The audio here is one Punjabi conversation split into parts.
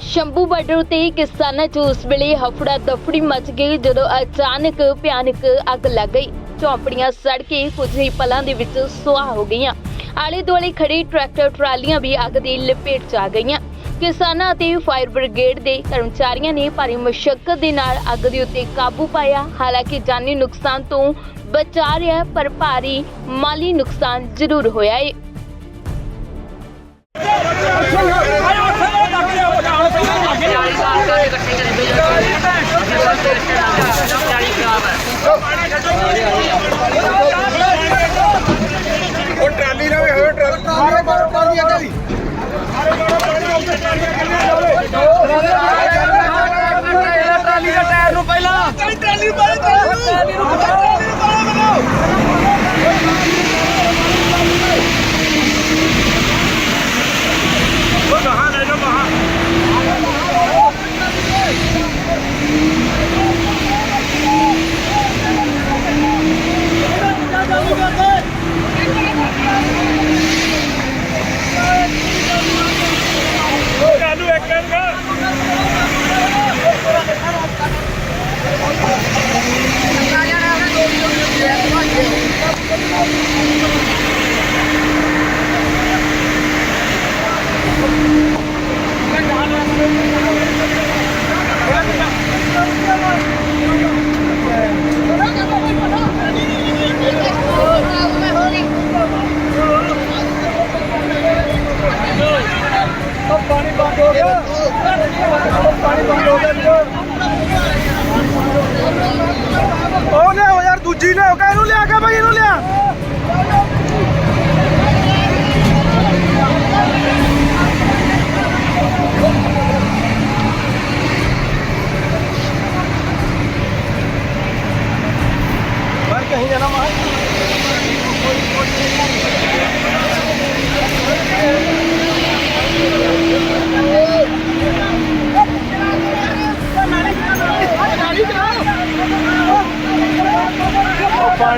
ਸ਼ੰਭੂ ਬਾਰਡਰ ਤੇ ਕਿਸਾਨਾਂ 'ਚ ਉਸ ਵੇਲੇ ਹਫੜਾ ਦਫੜੀ ਮਚ ਗਈ ਜਦੋਂ ਅਚਾਨਕ ਭਿਆਨਕ ਅੱਗ ਲੱਗ ਗਈ। ਝੌਂਪੜੀਆਂ ਸੜ ਕੇ ਕੁਝ ਹੀ ਪਲਾਂ ਦੇ ਵਿੱਚ ਸੁਆਹ ਹੋ ਗਈਆਂ। ਆਲੇ ਦੁਆਲੇ ਖੜੇ ਟਰੈਕਟਰ, ਟਰਾਲੀਆਂ ਵੀ ਅੱਗ ਦੀ ਲਪੇਟ 'ਚ ਆ ਗਈਆਂ। ਕਿਸਾਨਾਂ ਅਤੇ ਫਾਇਰ ਬ੍ਰਿਗੇਡ ਦੇ ਕਰਮਚਾਰੀਆਂ ਨੇ ਭਾਰੀ ਮੁਸ਼ਕਲ ਦੇ ਨਾਲ ਅੱਗ ਦੇ ਉੱਤੇ ਕਾਬੂ ਪਾਇਆ। ਹਾਲਾਂਕਿ ਜਾਨੀ ਨੁਕਸਾਨ ਤੋਂ ਬਚਾ ਰਿਹਾ, ਪਰ ਭਾਰੀ ਮਾਲੀ ਨੁਕਸਾਨ ਜ਼ਰੂਰ ਹੋਇਆ ਹੈ ਉਹ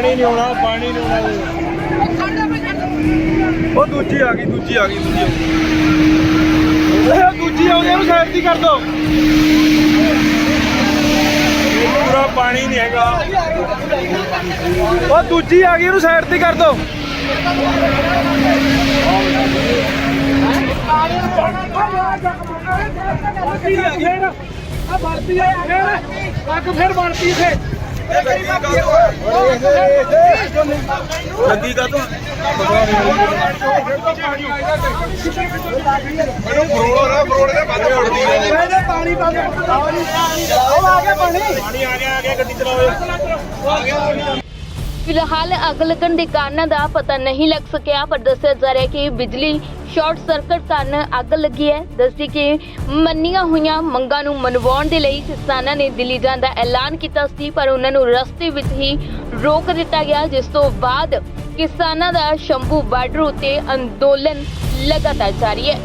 ਪਾਣੀ ਨਹੀਂ ਆਉਣਾ, ਪਾਣੀ ਨਹੀਂ ਆਉਣਾ ਉਹ ਦੂਜੀ ਆ ਗਈ, ਦੂਜੀ ਆ ਗਈ, ਦੂਜੀ ਉਹ ਦੂਜੀ ਆਉਂਦੀ ਇਹਨੂੰ ਸਾਈਡ ਦੀ ਕਰ ਦੋ। ਪੂਰਾ ਪਾਣੀ ਨਹੀਂ ਹੈਗਾ। ਉਹ ਦੂਜੀ ਆ ਗਈ, ਇਹਨੂੰ ਸਾਈਡ ਤੇ ਕਰ ਦੋ। ਆ ਵਰਤੀ ਆ, ਫੇਰ। ਅੱਗ ਫੇਰ ਵਰਤੀ ਫੇਰ ਲੱਗੀ ਕਾ ਤੂੰ ਮੈਨੂੰ ਫਰੋੜ ਰਿਹਾ ਫਰੋੜ ਦੇ ਬੰਦ ਫੜਦੀ ਹੈ ਪਾਣੀ ਬੰਦ ਉਹ ਆ ਗਿਆ ਪਾਣੀ। ਪਾਣੀ ਆ ਗਿਆ ਆ ਗਿਆ ਗੱਡੀ ਚਲਾਓ। ਫਿਲਹਾਲ ਅੱਗ ਲੱਗਣ ਦੇ ਕਾਰਨਾਂ ਦਾ ਪਤਾ ਨਹੀਂ ਲੱਗ ਸਕਿਆ, ਪਰ ਦੱਸਿਆ ਜਾ ਰਿਹਾ ਕਿ ਬਿਜਲੀ ਸ਼ਾਰਟ ਸਰਕਟ ਕਾਰਨ ਅੱਗ ਲੱਗੀ ਹੈ। ਦੱਸੀ ਕਿ ਮੰਨੀਆਂ ਹੋਈਆਂ ਮੰਗਾਂ ਨੂੰ ਮਨਵਾਉਣ ਦੇ ਲਈ ਕਿਸਾਨਾਂ ਨੇ ਦਿੱਲੀ ਜਾਣ ਦਾ ਐਲਾਨ ਕੀਤਾ ਸੀ, ਪਰ ਉਹਨਾਂ ਨੂੰ ਰਸਤੇ ਵਿੱਚ ਹੀ ਰੋਕ ਦਿੱਤਾ ਗਿਆ, ਜਿਸ ਤੋਂ ਬਾਅਦ ਕਿਸਾਨਾਂ ਦਾ ਸ਼ੰਭੂ ਬਾਰਡਰ ਉਤੇ ਅੰਦੋਲਨ ਲਗਾਤਾਰ ਜਾਰੀ ਹੈ।